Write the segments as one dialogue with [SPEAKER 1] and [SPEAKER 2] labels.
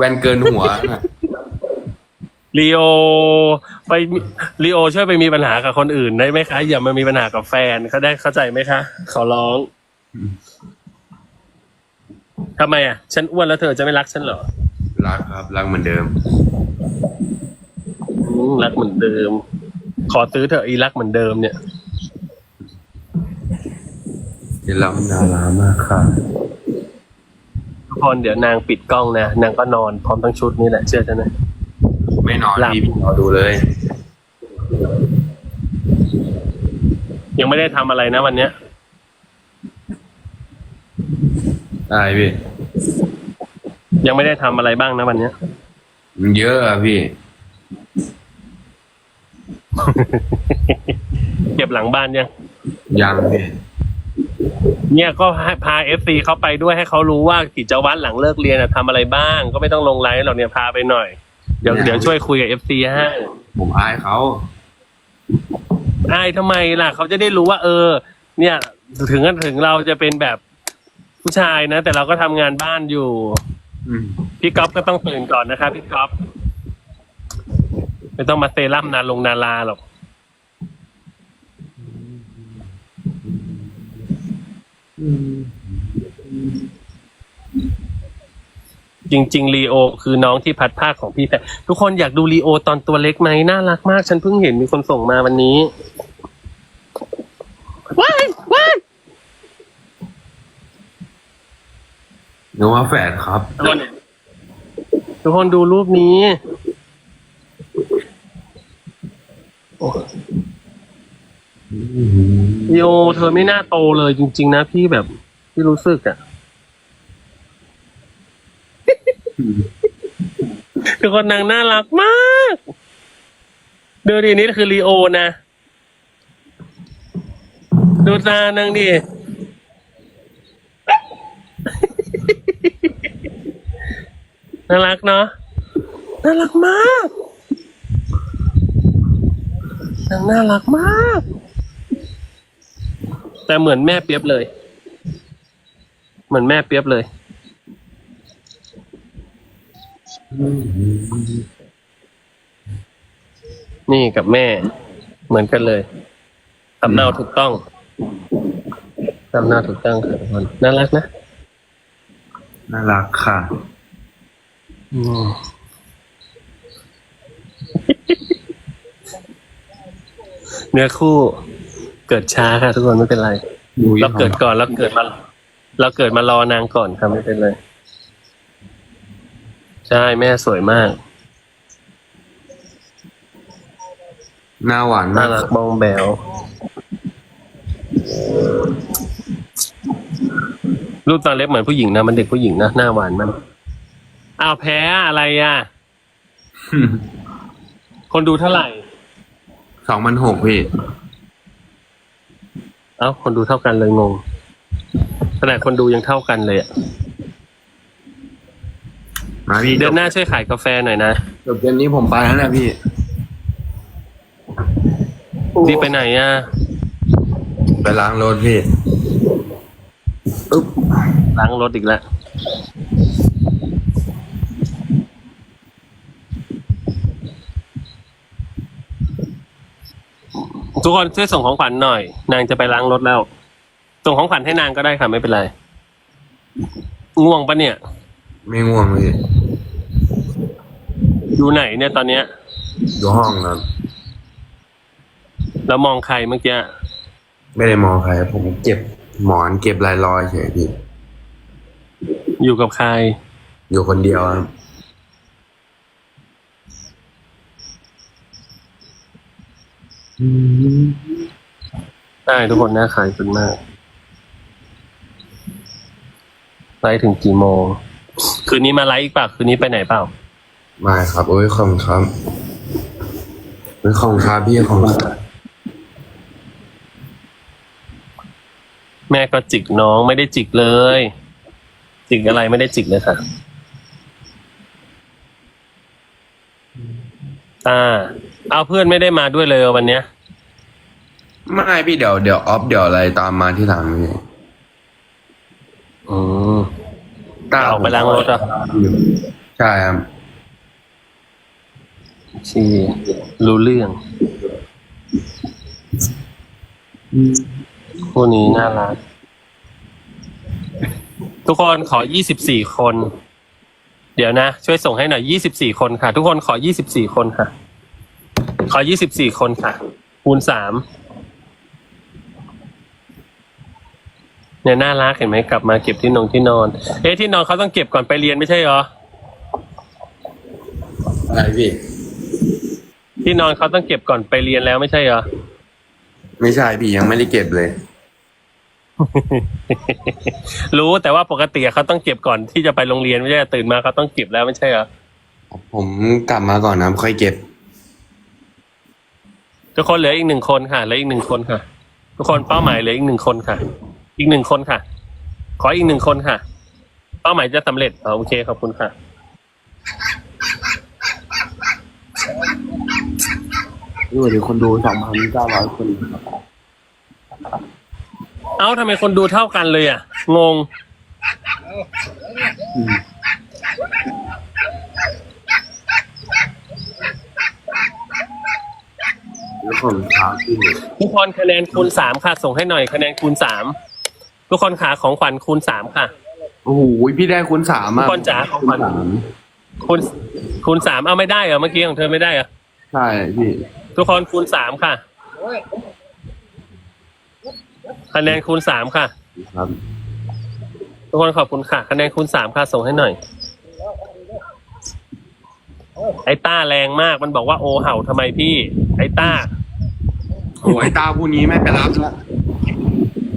[SPEAKER 1] แว่นเกินหัวน่ะ
[SPEAKER 2] ลีโอไปลีโอช่วยไปมีปัญหากับคนอื่นได้ไหมคะ อย่ามามีปัญหากับแฟนเขาได้เข้าใจไหมคะ ขอร้องทำไมอะ ฉันอ้วนแล้วเธอจะไม่รักฉันเหรอ
[SPEAKER 1] รักครับ รักเหมือนเดิม
[SPEAKER 2] อืมรักเหมือนเดิม ขอซื้อเถอะอีรักเหมือนเดิมเนี่ย
[SPEAKER 1] เดี๋ยวเราดารามากค่ะ
[SPEAKER 2] ทุก คนเดี๋ยวนางปิดกล้องนะนางก็นอนพร้อมทั้งชุดนี่แหละเชื่อฉันนะ
[SPEAKER 1] ไม่นอน
[SPEAKER 2] หลับ
[SPEAKER 1] พี่พี่รอดูเลย
[SPEAKER 2] ยังไม่ได้ทำอะไรนะวันเนี้ย
[SPEAKER 1] ได้พี่
[SPEAKER 2] ยังไม่ได้ทำอะไรบ้างนะวันเนี้ย
[SPEAKER 1] มันเยอะอะพี่
[SPEAKER 2] เก็บหลังบ้านยัง
[SPEAKER 1] ยังพี่
[SPEAKER 2] เนี่ยก็ให้พาเอฟซีเขาไปด้วยให้เขารู้ว่ากิจวัตรหลังเลิกเรียนอะทำอะไรบ้าง ก็ไม่ต้องลงไลน์หรอกเนี่ยพาไปหน่อย เดี๋ยวเดี๋ยวช่วยคุยกับเอฟซีให้
[SPEAKER 1] ผมอายเขา
[SPEAKER 2] อายทำไมล่ะ เขาจะได้รู้ว่า เออ เนี่ย ถึงถึงเราจะเป็นแบบผู้ชายนะ แต่เราก็ทำงานบ้านอยู่
[SPEAKER 1] อืม
[SPEAKER 2] พี่ก๊อฟก็ต้องตื่นก่อนนะคะพี่ก๊อฟไม่ต้องมาเซรั่มนาลงนาลาหรอก จริงๆลีโอ คือน้องที่พัดภาคของพี่แต่ทุกคนอยากดูลีโอตอนตัวเล็กไหมน่ารักมาก ฉันเพิ่งเห็นมีคนส่งมาวันนี้ว้ายว้าย
[SPEAKER 1] นึกว่าแฝดครับ
[SPEAKER 2] ทุกคนทุกคนดูรูปนี้ โอ้ลี โอเธอไม่น่าโตเลยจริง ๆ นะพี่แบบพี่รู้สึกอะทุกคนนางน่ารักมากดูดินี่คือลีโอนะ ดูตานางดิน่ารักเนาะน่ารักมากนางน่ารักมาก แต่เหมือนแม่เปียบเลย เหมือนแม่เปียบเลย นี่กับแม่ เหมือนกันเลยสำเนาถูกต้องสำเนาถูกต้องค่ะทุกคนน่ารักนะ
[SPEAKER 1] น่ารักค่ะ
[SPEAKER 2] อืมเนื้อคู่ เกิดช้าค่ะ ทุกคนไม่เป็นไรเราเกิดก่อนเราเกิดมาเราเกิดมารอนางก่อนค่ะไม่เป็นไรใช่แม่สวยมาก
[SPEAKER 1] หน้าหวาน
[SPEAKER 2] น่ามา
[SPEAKER 1] ก
[SPEAKER 2] รักมองแบวรูปตอนเล็บเหมือนผู้หญิงนะมันเด็กผู้หญิงนะหน้าหวานมันอ้าวแพ้อะไรอะ คนดูเท่าไหร่
[SPEAKER 1] สองพันหกพี่
[SPEAKER 2] เอ้าคนดูเท่ากันเลยงงขนาดคนดูยังเท่ากันเลยอะ
[SPEAKER 1] มาพี่
[SPEAKER 2] เดือนหน้าช่วยขายกาแฟหน่อยนะ
[SPEAKER 1] จบเดือนนี้ผมไปแล้วนะพี่
[SPEAKER 2] รีบไปไหนอะ
[SPEAKER 1] ไปล้างรถพี่อุ๊บ
[SPEAKER 2] ล้างรถอีกแล้ว กคนช่วยส่งของขวัญหน่อย นางจะไปล้างรถแล้ว ส่งของขวัญให้นางก็ได้ค่ะ ไม่เป็นไรง่วงปะเนี่ย
[SPEAKER 1] ไม่ง่วงพี่
[SPEAKER 2] อยู่ไหนเนี่ยตอนเนี้ย
[SPEAKER 1] อยู่ห้องครับ
[SPEAKER 2] แล้วมองใครเมื่อกี้
[SPEAKER 1] ไม่ได้มองใครผมเก็บหมอนเก็บลายรอยเฉยพี่
[SPEAKER 2] อยู่กับใคร
[SPEAKER 1] อยู่คนเดียวครับ
[SPEAKER 2] ได้ทุกคนน่าขายสุดมากไลฟ์ถึงกี่โมง คืนนี้มาไลฟ์อีกเปล่าคืนนี้ไปไหนเปล่า
[SPEAKER 1] มาครับโอ้ยขอบคุณครับโอ้ยขอบคุณครับพี่ขอบคุณครับ
[SPEAKER 2] แม่ก็จิกน้องไม่ได้จิกเลย จิกอะไรไม่ได้จิกเลยค่ะอ่า เอาเพื่อนไม่ได้มาด้วยเลยวันเนี้ย
[SPEAKER 1] ไม่พี่เดี๋ยวเดี๋ยวออฟเดี๋ยวอะไรตามมาที่หลังพี่
[SPEAKER 2] อืม
[SPEAKER 1] ตา
[SPEAKER 2] ออกไปล้างรถอะ
[SPEAKER 1] อยู่ใช่ครับ
[SPEAKER 2] ชีรู้เรื่อง คู่นี้น่ารัก ทุกคนขอยี่สิบสี่คน เดี๋ยวนะ ช่วยส่งให้หน่อยยี่สิบสี่คนค่ะ ทุกคนขอยี่สิบสี่คนค่ะ ขอยี่สิบสี่คนค่ะ คูณสามเนี่ยน่ารักเห็นไหมกลับมาเก็บที่นงที่นอน เอ๊ะที่นอนเขาต้องเก็บก่อนไปเรียนไม่ใช่เหรอ
[SPEAKER 1] อะไรพี่
[SPEAKER 2] ที่นอนเขาต้องเก็บก่อนไปเรียนแล้วไม่ใช่เหรอ
[SPEAKER 1] ไม่ใช่พี่ยังไม่ได้เก็บเลย
[SPEAKER 2] รู้แต่ว่าปกติเขาต้องเก็บก่อนที่จะไปโรงเรียนไม่ใช่เหรอตื่นมาเขาต้องเก็บแล้วไม่ใช่เหรอ
[SPEAKER 1] ผมกลับมาก่อนนะค่อยเก็บ
[SPEAKER 2] ทุกคนเหลืออีกหนึ่งคนค่ะเหลืออีกหนึ่งคนค่ะ ทุกคนเป้าหมายเหลืออีกหนึ่งคนค่ะ อีกหนึ่งคนค่ะ ขออีกหนึ่งคนค่ะ เป้าหมายจะสำเร็จอ๋อโอเคขอบคุณค่ะ
[SPEAKER 3] นี่วันนี้คนดูสองพันเก้าร้อยคน
[SPEAKER 2] เอ้าทำไมคนดูเท่ากันเลยอะ งง
[SPEAKER 3] อืม
[SPEAKER 1] แล้วผมค้าพี่
[SPEAKER 2] ทุกคนคะแนนคูณสามค่ะ ส่งให้หน่อยคะแนนคูณสามทุกคนขาของขวัญคูณสามค่ะ
[SPEAKER 1] โอ้โหพี่ได้คุณสาม
[SPEAKER 2] ทุ
[SPEAKER 1] อะ
[SPEAKER 2] กคนจ๋าของขวัญ
[SPEAKER 1] สาม
[SPEAKER 2] คูณคูณสามเอาไม่ได้เหรอเมื่อกี้ของเธอไม่ได้เหรอ
[SPEAKER 1] ใช่พี่
[SPEAKER 2] ทุกคนคูณสามค่ะคะแนนคูณสามค่ะ
[SPEAKER 1] ครับ
[SPEAKER 2] ทุกคนขอบคุณค่ะ คะแนนคูณสามค่ะส่งให้หน่อย ไอ้ต้าแรงมากมันบอกว่าโอเห่าทำไมพี่ ไอ้ต้า
[SPEAKER 1] โอ้ยตาผู้นี้ไม่ไปรับแล้ว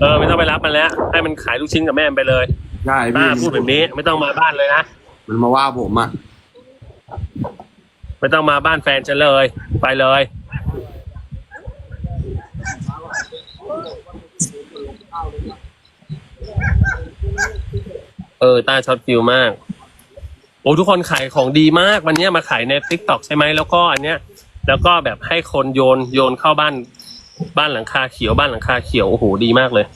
[SPEAKER 2] เออไม่ต้องไปรับมันแล้ว ให้มันขายลูกชิ้นกับแม่มันไปเลย
[SPEAKER 1] ใช่
[SPEAKER 2] ต้า
[SPEAKER 1] พี่
[SPEAKER 2] พูดแบบนี้ไม่ต้องมาบ้านเลยนะ
[SPEAKER 1] มันมาว่าผมอะ
[SPEAKER 2] ไม่ต้องมาบ้านแฟนฉันเลย ไปเลย เออต้าช็อตฟิวมาก โอ้ทุกคนขายของดีมาก วันเนี้ยมาขายในทิกตอกใช่ไหมแล้วก็อันเนี้ย แล้วก็แบบให้คนโยนโยนเข้าบ้าน บ้านหลังคาเขียวบ้านหลังคาเขียวโอ้โหดีมากเลย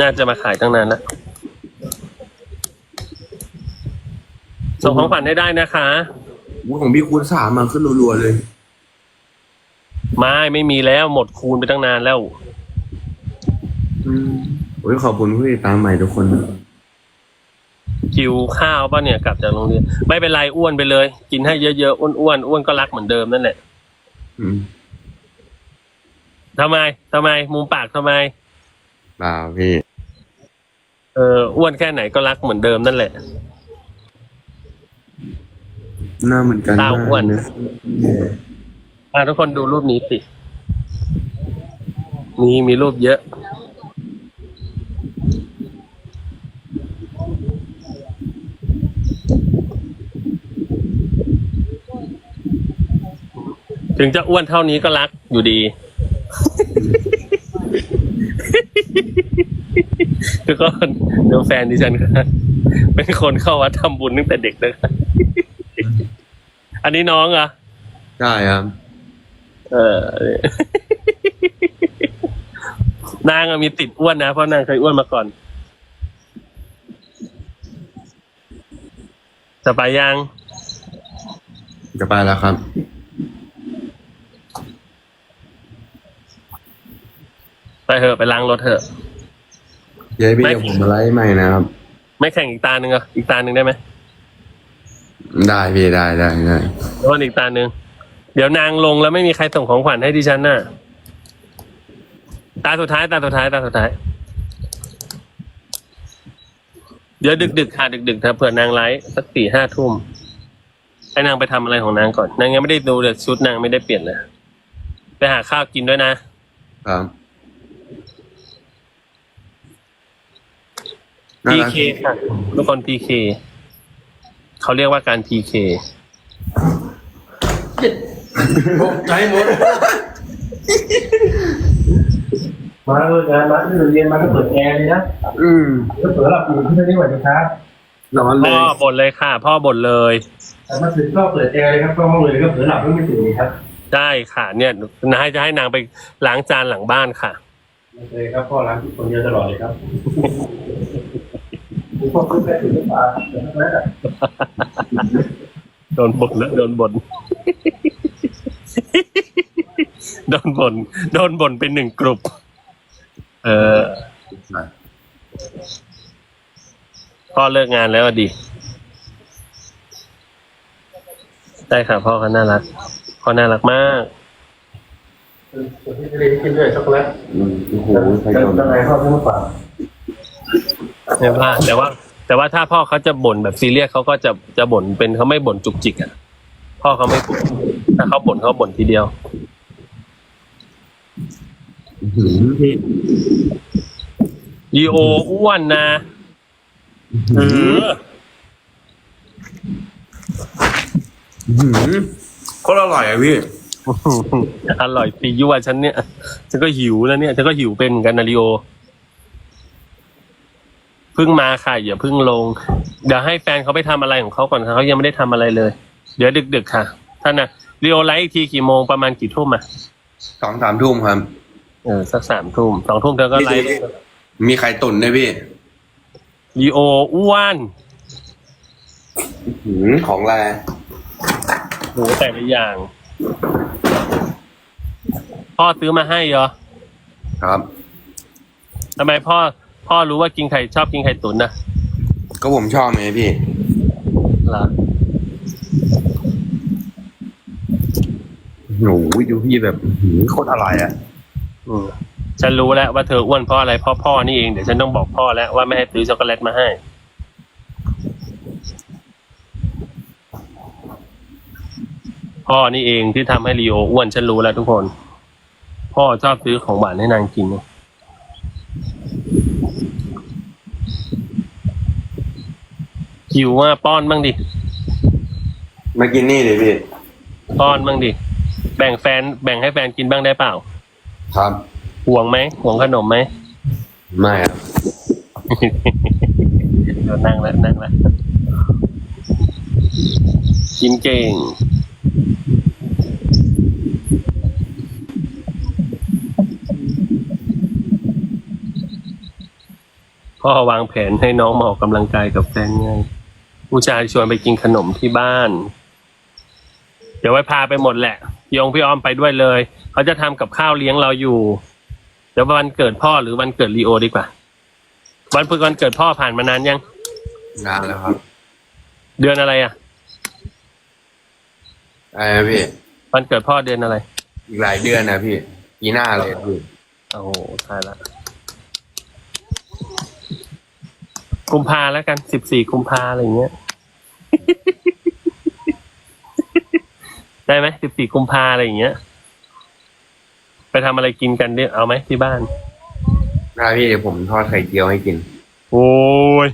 [SPEAKER 2] น่าจะมาขายตั้งนานแล้วส่งของขวัญให้ได้นะคะ
[SPEAKER 1] อู้ของพี่คูณสามมาขึ้นรัวๆเลย
[SPEAKER 2] ไม่ไม่มีแล้วหมดคูณไปตั้งนานแล้ว
[SPEAKER 1] อืมโอ้ยขอบคุณผู้ติดตามใหม่ทุกคนนะ
[SPEAKER 2] คิวข้าวป่ะเนี่ยกลับจากโรงเรียนไม่เป็นไรอ้วนไปเลย กินให้เยอะๆอ้วนๆอ้วนก็รักเหมือนเดิมนั่นแหละ
[SPEAKER 1] อืม
[SPEAKER 2] ทำไมทำไม มุมปากทำไม
[SPEAKER 1] เปล่าพี่
[SPEAKER 2] เอออ้วนแค่ไหนก็รักเหมือนเดิมนั่นแหละ
[SPEAKER 1] หน้าเหมือนกัน
[SPEAKER 2] ตาอ้วน
[SPEAKER 1] มากเย
[SPEAKER 2] อะทุกคนดูรูปนี้สิ มีมีรูปเยอะ ถึงจะอ้วนเท่านี้ก็รักอยู่ดี ทุกคนดูแฟนดิฉันครับเป็นคนเข้าวัดทำบุญตั้งแต่เด็กนะครับอันนี้น้องเหรอะ
[SPEAKER 1] ใช่ครับ
[SPEAKER 2] เออ นางอะมีติดอ้วนนะ เพราะนางเคยอ้วนมาก่อน จะไปยัง
[SPEAKER 1] จะไปแล้วครับ
[SPEAKER 2] ไปเถอะไปล้างรถเถอะ
[SPEAKER 1] เย้พี่
[SPEAKER 2] ไม่
[SPEAKER 1] เดี๋ยวผมมาไล่ใหม่นะครับ
[SPEAKER 2] ไม่แข่งอีกตาหนึ่งเหรอะอีกตาหนึ่งได้ไหม
[SPEAKER 1] ได้พี่ได้ได้ได้
[SPEAKER 2] โดนอีกตาหนึ่งเดี๋ยวนางลงแล้วไม่มีใครส่งของขวัญให้ดิฉันน่ะ ตาสุดท้ายตาสุดท้ายตาสุดท้าย เดี๋ยวดึกดึกๆค่ะดึกดึกๆถ้าเผื่อนางไลฟ์สักสี่ห้าทุ่มให้นางไปทำอะไรของนางก่อน นางยังไม่ได้ดูเลยชุดนางไม่ได้เปลี่ยนเลยไปหาข้าวกินด้วยนะครับ
[SPEAKER 1] น่า
[SPEAKER 2] พี
[SPEAKER 1] รัก
[SPEAKER 2] เคค่ะทุกคนพีเคเขาเรียกว่าการพีเค
[SPEAKER 3] ใจหมด
[SPEAKER 4] มาเลยนะมาที่เรียนมาก็เปิดแอร์เลยนะ
[SPEAKER 1] อืม
[SPEAKER 4] ก็เปิดหลับอยู่ที่นี่สวัสดีครับ
[SPEAKER 1] ร้อนเล
[SPEAKER 2] พ่อยบ่นเลยค่ะ พ่อบ่นเลย
[SPEAKER 4] แต่มาถึงก็เปิดแอร์เลยครับก็ห้องเลยก็เปิดหลับไม่ตื่นครับ
[SPEAKER 2] ได้ค่ะ เนี่ยนายจะให้นางไปล้างจานหลังบ้านค่ะ
[SPEAKER 4] เลยครับพ่อร้านทุกคนเยอะตลอดเลยครับ พ่อขึ้นไปถึงหรือเปล่าเดี๋ยวนั้น
[SPEAKER 2] โดนบ่นแล้วโดนบ่นโดนบ่นโดนบ่นเป็นหนึ่งกลุ่มเออพ่อเลิกงานแล้วอะดิได้ค่ะพ่อเขาน่ารักพ่อน่ารักมาก
[SPEAKER 4] ส่วนที่ทะเลที่กินด้วยช็อกโกแลต
[SPEAKER 3] อืมโอ้โหใคร
[SPEAKER 4] จะ
[SPEAKER 3] โดน
[SPEAKER 4] จะไงพ่อซื้อมาฝาก
[SPEAKER 2] ไม่พลาดแต่ว่า แต่ว่าถ้าพ่อเขาจะบ่นแบบซีเรียสเขาก็จะจะบ่นเป็นเขาไม่บ่นจุกจิกอะพ่อเขาไม่บ่นถ้าเขาบ่นเขาบ่นทีเดียว
[SPEAKER 1] หืมพี่
[SPEAKER 2] ยีโออ้วนนะเออ
[SPEAKER 1] หืมโคตรอร่อยอะพี่
[SPEAKER 2] อร่อยปียั่วฉันเนี่ย ฉันก็หิวแล้วเนี่ย ฉันก็หิวเป็นเหมือนกันนาริโอเพิ่งมาค่ะอย่าเพิ่งลง เดี๋ยวให้แฟนเขาไปทำอะไรของเขาก่อนค่ะเขายังไม่ได้ทำอะไรเลย เดี๋ยวดึก ๆ ค่ะท่านนะรีโอไลฟ์อีกทีกี่โมงประมาณกี่ทุ่มอะ
[SPEAKER 1] สองสามทุ่มครับ
[SPEAKER 2] เออสักสามทุ่มสองทุ่มเธอก็ไลฟ์
[SPEAKER 1] มีไข่ตุ๋นด้วยพี่
[SPEAKER 2] รีโออ้วน
[SPEAKER 1] หืมของแร
[SPEAKER 2] โหแต่ละอย่าง พ่อซื้อมาให้เหรอ
[SPEAKER 1] ครับ
[SPEAKER 2] ทำไมพ่อ พ่อรู้ว่ากินไข่ชอบกินไข่ตุ๋นนะ
[SPEAKER 1] ก็ผมชอบไงพี่
[SPEAKER 2] เหรอ
[SPEAKER 1] โอ้ยดูพี่แบบหืมโคตรอร่อยอะ
[SPEAKER 2] อืมฉันรู้แล้วว่าเธออ้วนเพราะอะไรเพราะพ่อนี่เองเดี๋ยวฉันต้องบอกพ่อแล้วว่าไม่ให้ซื้อช็อกโกแลตมาให้ พ่อนี่เองที่ทำให้ลีโออ้วนฉันรู้แล้วทุกคน พ่อชอบซื้อของหวานให้นางกินนะ หิวว่าป้อนบ้างดิ
[SPEAKER 1] มากินนี่เลยพี่
[SPEAKER 2] ป้อนบ้างดิ แบ่งแฟน แบ่งให้แฟนกินบ้างได้เปล่า
[SPEAKER 1] ครับ
[SPEAKER 2] ห่วงไหมห่วงขนมไหม
[SPEAKER 1] ไม่ครับ
[SPEAKER 2] เดี๋ยวนั่งแล้วนั่งแล้วกินเก่ง พ่อวางแผนให้น้องมาออกกำลังกายกับแฟนไง ผู้ชายชวนไปกินขนมที่บ้าน เดี๋ยวไว้พาไปหมดแหละพี่องพี่อ้อมไปด้วยเลย เขาจะทำกับข้าวเลี้ยงเราอยู่ เดี๋ยววันเกิดพ่อหรือวันเกิดลีโอดีกว่า วันเพื่อวันเกิดพ่อผ่านมานานยัง
[SPEAKER 1] นานแล้วครับ
[SPEAKER 2] เดือนอะไรอะ
[SPEAKER 1] ไอ้นะพี่
[SPEAKER 2] วันเกิดพ่อเดือนอะไร
[SPEAKER 1] อีกหลายเดือนนะพี่ปีหน้าเลยพี่
[SPEAKER 2] โอ้โหตายละ กุมภาแล้วกันสิบสี่กุมภาอะไรอย่างเงี้ย ได้ไหมสิบสี่กุมภาอะไรอย่างเงี้ย ไปทำอะไรกินกันเนี่ยเอาไหมที่บ้าน
[SPEAKER 1] ได้พี่เดี๋ยวผมทอดไข่เจียวให้กิน
[SPEAKER 2] โอ้ย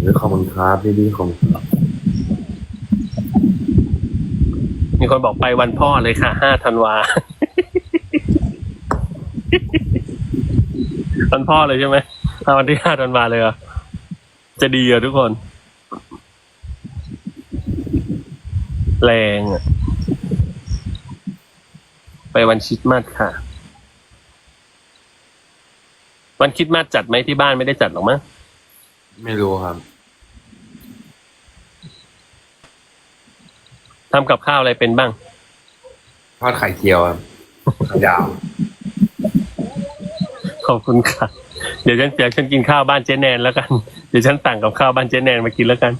[SPEAKER 1] หรือขอบคุณครับพี่พี่ของ
[SPEAKER 2] มีคนบอกไปวันพ่อเลยค่ะห้าธันวา วันพ่อเลยใช่ไหมเอาวันที่ห้าธันวาเลยเหรอจะดีเหรอทุกคน แรงอะไปวันคริดมาสค่ะ วันคริดมาสจัดไหมที่บ้านไม่ได้จัดหรอกมั้ง
[SPEAKER 1] ไม่รู้ครับ
[SPEAKER 2] ทำกับข้าวอะไรเป็นบ้าง
[SPEAKER 1] ทอดไข่เจียวครับไข่ดาว
[SPEAKER 2] ขอบคุณค่ะ เดี๋ยวฉันเดี๋ยวฉันกินข้าวบ้านเจ๊แนนแล้วกัน เดี๋ยวฉันสั่งกับข้าวบ้านเจ๊แนนมากินแล้วกัน